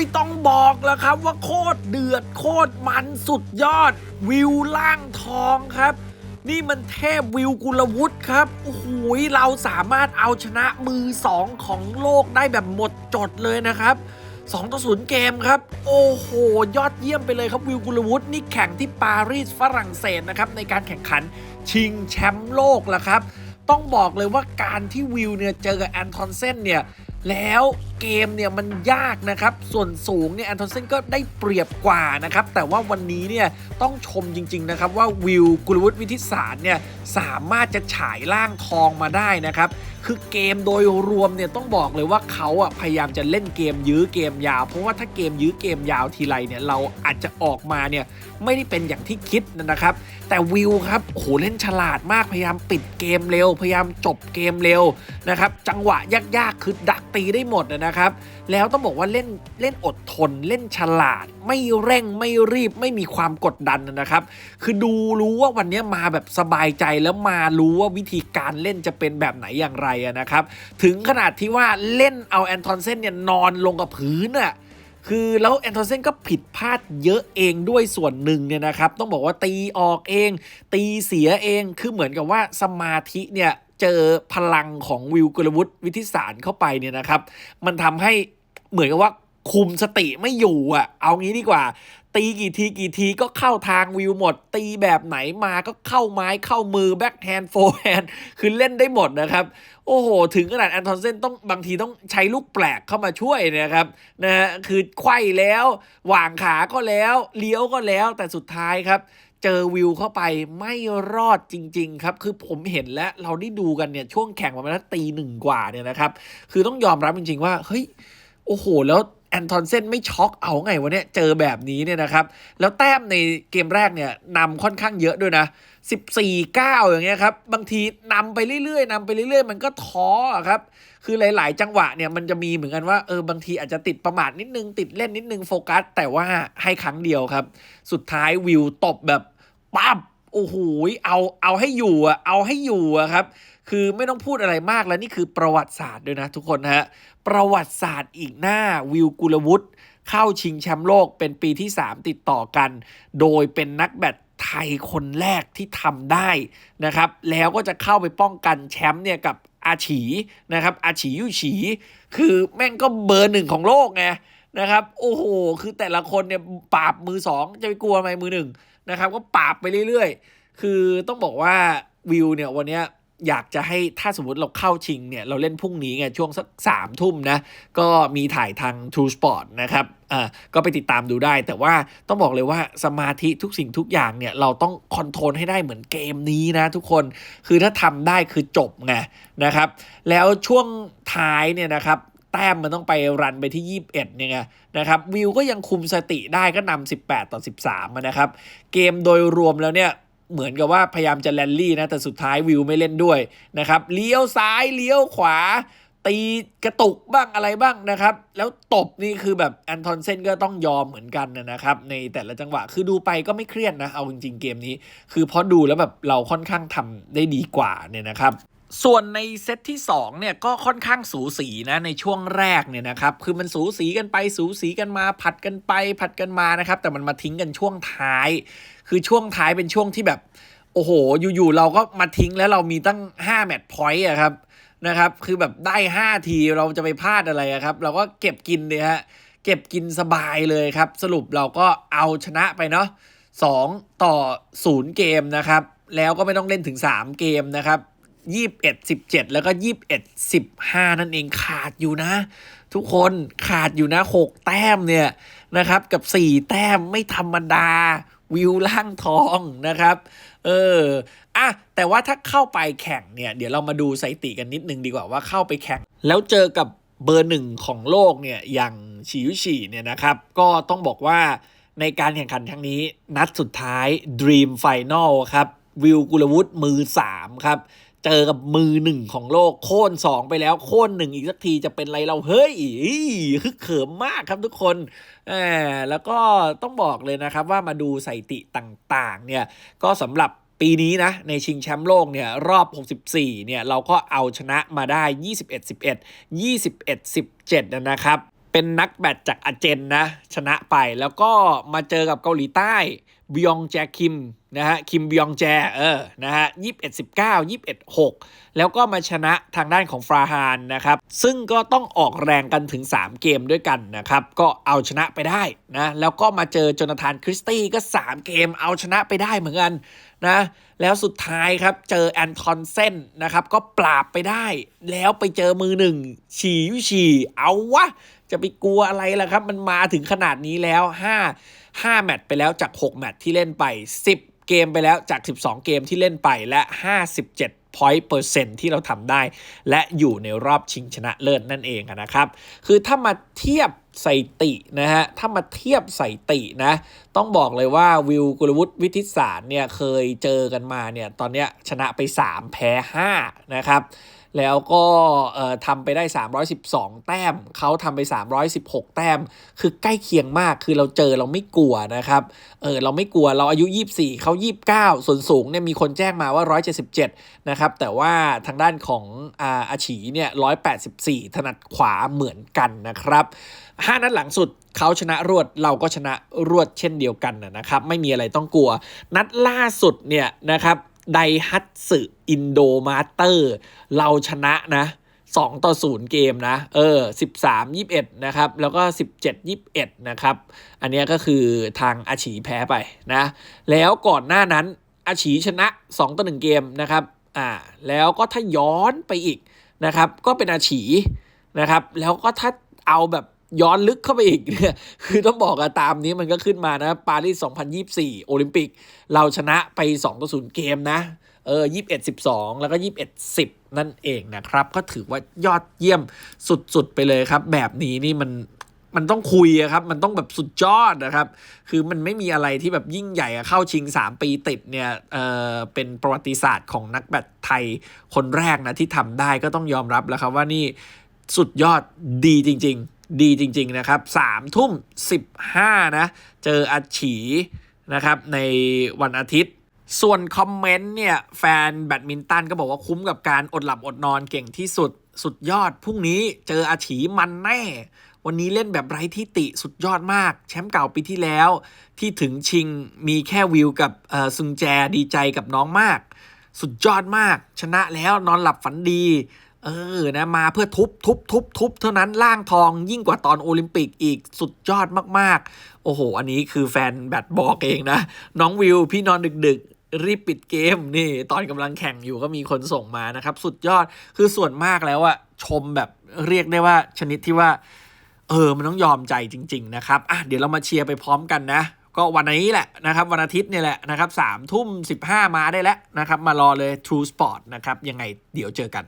ยต้องบอกแล้วครับว่าโคตรเดือดโคตรมันสุดยอด วิวล่างทองครับ นี่มันเทพวิวกุลวุฒิครับโอ้โหเราสามารถเอาชนะมือ2ของโลกได้แบบหมดจดเลยนะครับ2ต่อ0เกมครับ โอ้โห ยอดเยี่ยมไปเลยครับวิวกุลวุฒินี่แข่งที่ปารีสฝรั่งเศสนะครับ ในการแข่งขันชิงแชมป์โลกละครับ ต้องบอกเลยว่าการที่วิวเนี่ยเจอกับแอนทอนเซนเนี่ย แล้วเกมเนี่ยมันยากนะครับ ส่วนสูงเนี่ยแอนโทนเซนก็ได้เปรียบกว่านะครับ แต่ว่าวันนี้เนี่ยต้องชมจริง ๆ นะครับ ว่าวิวกุลวุฒิวิทิสารเนี่ยสามารถจะฉายล่างทองมาได้นะครับ คือเกมโดยรวมเนี่ยต้องบอกเลยว่าเขาอะพยายามจะเล่นเกมยื้อเกมยาว เพราะว่าถ้าเกมยื้อเกมยาวทีไรเนี่ยเราอาจจะออกมาเนี่ยไม่ได้เป็นอย่างที่คิดนะครับ แต่วิวครับโหเล่นฉลาดมากพยายามปิดเกมเร็ว พยายามจบเกมเร็วนะครับจังหวะยากๆคือดักตีได้หมดนะครับ แล้วต้องบอกว่าเล่นเล่นอดทน เล่นฉลาด ไม่เร่งไม่รีบ ไม่มีความกดดันนะครับ คือดูรู้ว่าวันนี้มาแบบสบายใจแล้วมารู้ว่าวิธีการเล่นจะเป็นแบบไหนอย่างไรนะครับ ถึงขนาดที่ว่าเล่นเอาแอนทอนเซนเนี่ยนอนลงกับพื้นอะคือแล้วแอนทอนเซนก็ผิดพลาดเยอะเองด้วยส่วนหนึ่งเนี่ยนะครับ ต้องบอกว่าตีออกเอง ตีเสียเองคือเหมือนกับว่าสมาธิเนี่ย เจอพลังของวิวกลวุฒิวิทิสารเข้าไปเนี่ยนะครับ มันทำให้เหมือนกับว่าคุมสติไม่อยู่อะ เอางี้ดีกว่า ตีกี่ทีกี่ทีก็เข้าทางวิวหมด ตีแบบไหนมาก็เข้าไม้เข้ามือแบ็คแฮนด์โฟร์แฮนด์คือเล่นได้หมดนะครับ โอ้โห ถึงขนาดแอนทอนเซนต้องบางทีต้องใช้ลูกแปลกเข้ามาช่วยนะครับนะฮะคือไขว้แล้ว หว่างขาก็แล้ว เลี้ยวก็แล้วแต่สุดท้ายครับ เจอวิวเข้าไปไม่รอดจริง ๆ ครับ คือผมเห็นและเราได้ดูกันเนี่ยช่วงแข่งประมาณตีหนึ่งกว่าเนี่ยนะครับ คือต้องยอมรับจริง ๆ ว่าเฮ้ยโอ้โห แล้ว อนทอนเซนไม่ช็อกเอาไงวะเนี่ยเจอแบบนี้เนี่ยนะครับ แล้วแต้มในเกมแรกเนี่ยนำค่อนข้างเยอะด้วยนะ 14 9 อย่างเงี้ยครับ บางทีนำไปเรื่อยๆนำไปเรื่อยๆ มันก็ท้อครับ คือหลาย ๆ จังหวะเนี่ยมันจะมีเหมือนกันว่าเออบางทีอาจจะติดประมาทนิดนึง ติดเล่นนิดนึงโฟกัส แต่ว่าให้ครั้งเดียวครับ สุดท้ายวิวตบแบบปั๊บ โอ้โหเอาเอาให้อยู่อะเอาให้อยู่อะครับ คือไม่ต้องพูดอะไรมากแล้วนี่คือประวัติศาสตร์ด้วยนะทุกคนฮะประวัติศาสตร์อีกหน้าวิวกุลวุฒิเข้าชิงแชมป์โลกเป็นปีที่ 3 ติดต่อกัน โดยเป็นนักแบดไทยคนแรกที่ทำได้นะครับ แล้วก็จะเข้าไปป้องกันแชมป์เนี่ยกับอาฉีนะครับอาฉียุฉี คือแม่งก็เบอร์หนึ่งของโลกไง นะครับ โอ้โห คือแต่ละคนเนี่ยปราบมือสองจะไปกลัวไหมมือหนึ่งนะครับ ก็ปราบไปเรื่อยๆ คือต้องบอกว่าวิวเนี่ยวันเนี้ยอยากจะให้ถ้าสมมติเราเข้าชิงเนี่ย เราเล่นพรุ่งนี้ไงช่วงสักสามทุ่มนะ ก็มีถ่ายทาง True Sport นะครับอ่าก็ไปติดตามดูได้ แต่ว่าต้องบอกเลยว่าสมาธิทุกสิ่งทุกอย่างเนี่ย เราต้องคอนโทรลให้ได้เหมือนเกมนี้นะทุกคนคือถ้าทำได้คือจบไงนะครับ แล้วช่วงท้ายเนี่ยนะครับ แต้มมันต้องไปรันไปที่ 21เนี่ยไงนะครับวิวก็ยังคุมสติได้ก็นำ18 ต่อ 13นะครับ เกมโดยรวมแล้วเนี่ยเหมือนกับว่าพยายามจะแลนลี่นะแต่สุดท้ายวิวไม่เล่นด้วยนะครับเลี้ยวซ้ายเลี้ยวขวา ตีกระตุกบ้างอะไรบ้างนะครับ แล้วตบนี่คือแบบแอนทอนเซนก็ต้องยอมเหมือนกันนะครับ ในแต่ละจังหวะคือดูไปก็ไม่เครียดนะเอาจริงๆเกมนี้ คือเพราะดูแล้วแบบเราค่อนข้างทำได้ดีกว่าเนี่ยนะครับ ส่วนในเซตที่2เนี่ยก็ค่อนข้างสูสีนะในช่วงแรกเนี่ยนะครับคือมันสูสีกันไปสูสีกันมา ผัดกันไป ผัดกันมานะครับ แต่มันมาทิ้งกันช่วงท้าย คือช่วงท้ายเป็นช่วงที่แบบ โอ้โห อยู่ๆเราก็มาทิ้งแล้วเรามีตั้ง 5 แมตช์พอยต์อะครับนะครับ คือแบบได้ 5 ทีเราจะไปพลาดอะไรอะครับ เราก็เก็บกินเลยฮะเก็บกินสบายเลยครับ สรุปเราก็เอาชนะไปเนาะ2ต่อ 0 เกมนะครับ แล้วก็ไม่ต้องเล่นถึง 3 เกมนะครับ 21 17แล้วก็21 15นั่นเองขาดอยู่นะ ทุกคนขาดอยู่นะ6แต้มเนี่ยนะครับ กับ4แต้มไม่ธรรมดาวิวล่างทองนะครับ เอออะแต่ว่าถ้าเข้าไปแข่งเนี่ย เดี๋ยวเรามาดูสถิติกันนิดนึงดีกว่าว่าเข้าไปแข่ง แล้วเจอกับเบอร์หนึ่งของโลกเนี่ยอย่างชิวฉีเนี่ยนะครับ ก็ต้องบอกว่าในการแข่งขันครั้งนี้ นัดสุดท้าย Dream Final ครับ วิวกุลวุฒิมือ 3 ครับ เจอกับมือหนึ่งของโลกโค่นสองไปแล้วโค่นหนึ่งอีกสักทีจะเป็นไรเราเฮ้ยฮึกเขิมมากครับทุกคนแหมแล้วก็ต้องบอกเลยนะครับว่ามาดูสถิติต่างๆเนี่ยก็สำหรับปีนี้นะในชิงแชมป์โลกเนี่ยรอบ 64 เนี่ยเราก็เอาชนะมาได้ 21 11 21 17 นะครับ เป็นนักแบดจากอาเจนนะ ชนะไปแล้วก็มาเจอกับเกาหลีใต้ บยองแจคิมนะฮะคิมบยองแจเออนะฮะยี่สิบเอ็ดสิบเก้ายี่สิบเอ็ดหกแล้วก็มาชนะทางด้านของฟราฮานนะครับ ซึ่งก็ต้องออกแรงกันถึง 3 เกมด้วยกันนะครับ ก็เอาชนะไปได้นะแล้วก็มาเจอโจนาธานคริสตี้ก็ 3 เกมเอาชนะไปได้เหมือนกันนะแล้วสุดท้ายครับเจอแอนทอนเซนนะครับก็ปราบไปได้ แล้วไปเจอมือหนึ่งฉี่วิฉี่เอาวะ จะไปกลัวอะไรล่ะครับ มันมาถึงขนาดนี้แล้ว 5 5 แมตช์ไปแล้วจาก 6 แมตช์ที่เล่นไป 10 เกมไปแล้วจาก 12 เกมที่เล่นไปและ 57 point เปอร์เซ็นที่เราทำได้ และอยู่ในรอบชิงชนะเลิศนั่นเองนะครับ คือถ้ามาเทียบสตินะฮะ ถ้ามาเทียบสตินะ ต้องบอกเลยว่าวิวกุลวุฒิวิทิศารเนี่ยเคยเจอกันมาเนี่ย ตอนเนี้ยชนะไป 3 แพ้ 5 นะครับ แล้วก็ทำไปได้ 312 แต้ม เขาทำไป 316 แต้ม คือใกล้เคียงมาก คือเราเจอเราไม่กลัวนะครับ เออเราไม่กลัว เราอายุ 24 เขา 29 ส่วนสูงเนี่ยมีคนแจ้งมาว่า 177 นะครับ แต่ว่าทางด้านของอาอาฉีเนี่ย 184 ถนัดขวาเหมือนกันนะครับ5นัดหลังสุดเขาชนะรวดเราก็ชนะรวดเช่นเดียวกันนะครับ ไม่มีอะไรต้องกลัว นัดล่าสุดเนี่ยนะครับ ไดฮัตสึอินโดมาสเตอร์ เราชนะนะ2ต่อ0เกมนะ เออ 13 21 นะครับ แล้วก็ 17 21 นะครับ อันนี้ก็คือทางอาฉีแพ้ไปนะ แล้วก่อนหน้านั้นอาฉีชนะ 2 ต่อ 1 เกมนะครับ อ่า แล้วก็ถ้าย้อนไปอีกนะครับ ก็เป็นอาฉีนะครับ แล้วก็ถ้าเอาแบบ ย้อนลึกเข้าไปอีกเนี่ยคือต้องบอกอะตามนี้มันก็ขึ้นมานะปารีส 2024 โอลิมปิก เราชนะไป2ต่อ0เกมนะเออ21 12 แล้วก็ 21 10 นั่นเองนะครับ ก็ถือว่ายอดเยี่ยมสุดๆ ไปเลยครับ แบบนี้นี่มันมันต้องคุยอะครับ มันต้องแบบสุดยอดนะครับ คือมันไม่มีอะไรที่แบบยิ่งใหญ่อะเข้าชิง 3 ปีติดเนี่ยเออเป็นประวัติศาสตร์ของนักแบดไทยคนแรกนะที่ทำได้ก็ต้องยอมรับแล้วครับว่านี่สุดยอดดีจริง ๆ ดีจริง ๆ นะครับสามทุ่มสิบห้านะ เจออาฉีนะครับในวันอาทิตย์ ส่วนคอมเมนต์เนี่ยแฟนแบดมินตันก็บอกว่าคุ้มกับการอดหลับอดนอนเก่งที่สุดสุดยอด พรุ่งนี้เจออาฉีมันแน่ วันนี้เล่นแบบไร้ที่ติสุดยอดมาก แชมป์เก่าปีที่แล้ว ที่ถึงชิงมีแค่วิวกับซุงแจดีใจกับน้องมาก สุดยอดมาก ชนะแล้วนอนหลับฝันดี เออนะมาเพื่อทุบทุบทุบทุบเท่านั้นล่างทองยิ่งกว่าตอนโอลิมปิกอีกสุดยอดมากๆ โอ้โห อันนี้คือแฟนแบดบอกเองนะ น้องวิว พี่นอนดึกๆ รีบปิดเกมนี่ ตอนกำลังแข่งอยู่ก็มีคนส่งมานะครับ สุดยอดคือส่วนมากแล้วอะชมแบบเรียกได้ว่าชนิดที่ว่า เออ มันต้องยอมใจจริง ๆ นะครับอะเดี๋ยวเรามาเชียร์ไปพร้อมกันนะก็วันนี้แหละนะครับวันอาทิตย์เนี่ยแหละนะครับสามทุ่มสิบห้ามาได้แล้วนะครับ มารอเลย True Sport นะครับ ยังไงเดี๋ยวเจอกัน